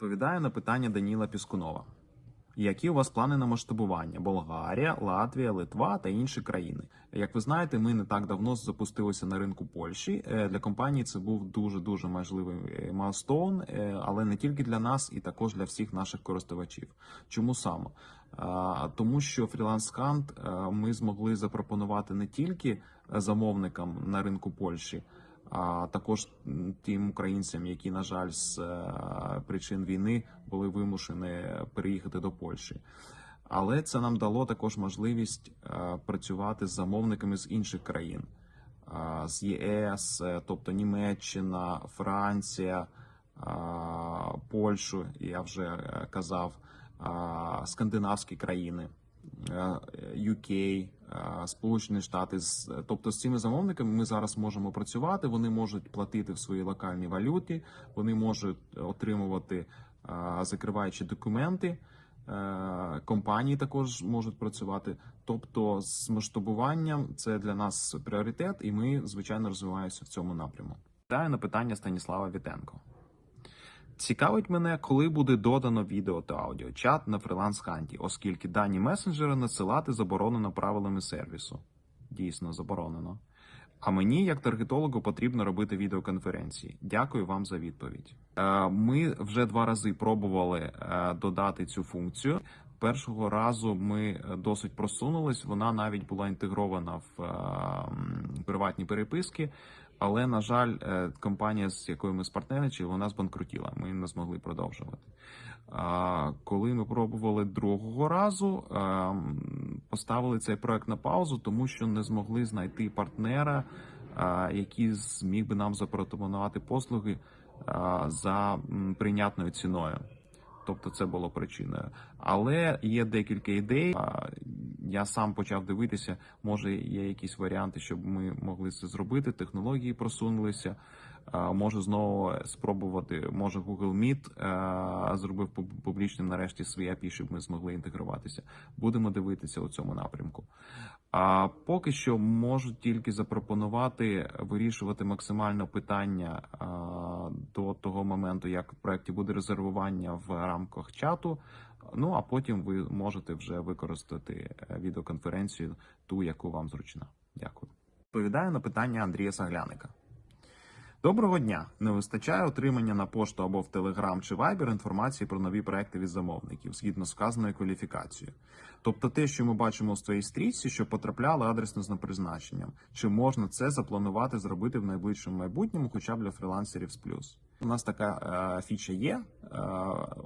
Відповідаю на питання Даніла Піскунова. Які у вас плани на масштабування? Болгарія, Латвія, Литва та інші країни. Як ви знаєте, ми не так давно запустилися на ринку Польщі. Е, Для компанії це був дуже дуже важливий е, майлстоун, е, але не тільки для нас, і також для всіх наших користувачів. Чому саме? Тому що Freelance Hunt ми змогли запропонувати не тільки замовникам на ринку Польщі, а також тим українцям, які, на жаль, з е, причин війни були вимушені переїхати до Польщі. Але це нам дало також можливість е, працювати з замовниками з інших країн, з ЄС, е, тобто Німеччина, Франція, Польщу, я вже казав, скандинавські країни. Е, UK, е, Сполучені Штати, тобто з цими замовниками ми зараз можемо працювати. Вони можуть платити в своїй локальній валюті, вони можуть отримувати е, закриваючі документи. е, Компанії також можуть працювати. Тобто, з масштабуванням це для нас пріоритет, і ми звичайно розвиваємося в цьому напряму. Даю на питання Станіслава Вітенко. Цікавить мене, коли буде додано відео та аудіо чат на фриланс ханті, оскільки дані месенджери надсилати заборонено правилами сервісу. Дійсно заборонено. А мені, як таргетологу, потрібно робити відеоконференції. Дякую вам за відповідь. Е, Ми вже два рази пробували е, додати цю функцію. Першого разу ми е, досить просунулись. Вона навіть була інтегрована в е, приватні переписки. Але на жаль, е, компанія, з якою ми спартнеричі, вона збанкрутіла. Ми не змогли продовжувати. Коли ми пробували другого разу, е, поставили цей проект на паузу, тому що не змогли знайти партнера, е, який зміг би нам запропонувати послуги за прийнятною ціною. Тобто це було причиною. Але є декілька ідей. Я сам почав дивитися, може є якісь варіанти, щоб ми могли це зробити. Технології просунулися. Можу знову спробувати. Може Google Meet зробив пуб- публічним нарешті свій API, щоб ми змогли інтегруватися. Будемо дивитися у цьому напрямку. А поки що можу тільки запропонувати вирішувати максимально питання до того моменту, як в проєкті буде резервування в рамках чату. Ну а потім ви можете вже використати е, відеоконференцію, ту, яку вам зручна. Дякую. Відповідаю на питання Андрія Сагляника. Доброго дня! Не вистачає отримання на пошту або в Telegram чи Viber інформації про нові проекти від замовників згідно з вказаною кваліфікацією. Тобто те, що ми бачимо в своїй стрічці, що потрапляли адресно з призначенням. Чи можна це запланувати зробити в найближчому майбутньому, хоча б для фрілансерів з плюс? У нас така е, фіча є: е,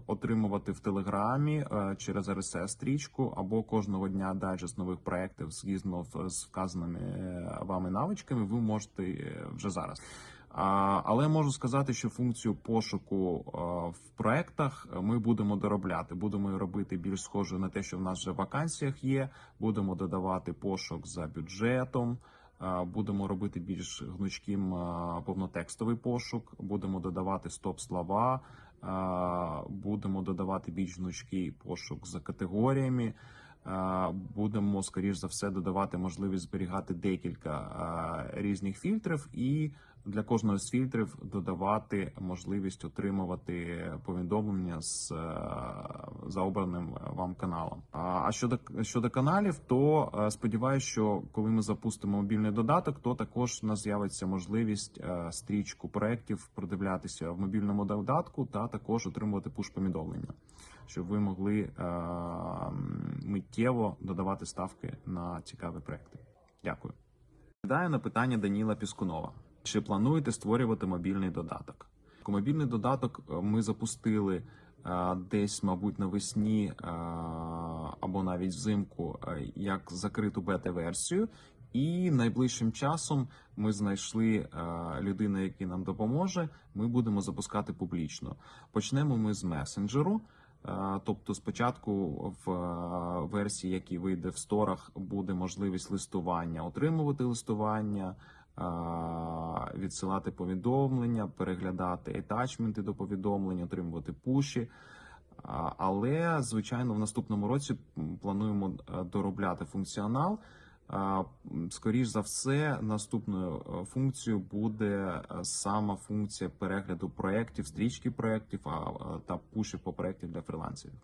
отримувати в Телеграмі е, через RSS стрічку або кожного дня дайджест нових проєктів згідно з вказаними е, вами навичками. Ви можете е, вже зараз. Але можу сказати, що функцію пошуку в проектах ми будемо доробляти. Будемо робити більш схожою на те, що в нас вже в вакансіях є. Будемо додавати пошук за бюджетом. Будемо робити більш гнучким повнотекстовий пошук. Будемо додавати стоп-слова. Будемо додавати більш гнучкий пошук за категоріями. Будемо, скоріш за все, додавати можливість зберігати декілька різних фільтрів і для кожного з фільтрів додавати можливість отримувати повідомлення з е, за обраним вам каналом. А щодо щодо каналів, то е, сподіваюся, що коли ми запустимо мобільний додаток, то також у нас з'явиться можливість е, стрічку проєктів продивлятися в мобільному додатку та також отримувати пуш-повідомлення, щоб ви могли е, миттєво додавати ставки на цікаві проекти. Дякую. Відповідаю на питання Даніла Піскунова. Чи плануєте створювати мобільний додаток? Мобільний додаток е, ми запустили е, десь, мабуть, навесні е, або навіть взимку як закриту бета-версію. І найближчим часом ми знайшли людину, яка нам допоможе. Ми будемо запускати публічно. Почнемо ми з месенджеру. Тобто, спочатку в версії, які вийде в сторах, буде можливість листування, отримувати листування, відсилати повідомлення, переглядати етачменти до повідомлень, отримувати пуші. Але, звичайно, в наступному році плануємо е, доробляти функціонал. А, м, Скоріш за все, наступною е, функцією буде е, сама функція перегляду проєктів, стрічки проєктів та пушів по проєктів для фрілансерів.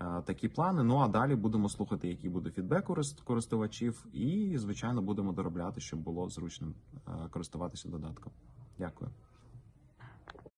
Е, Такі плани. Ну а далі будемо слухати, який буде фідбек корист- користувачів, і звичайно будемо доробляти, щоб було зручним е, користуватися додатком. Дякую.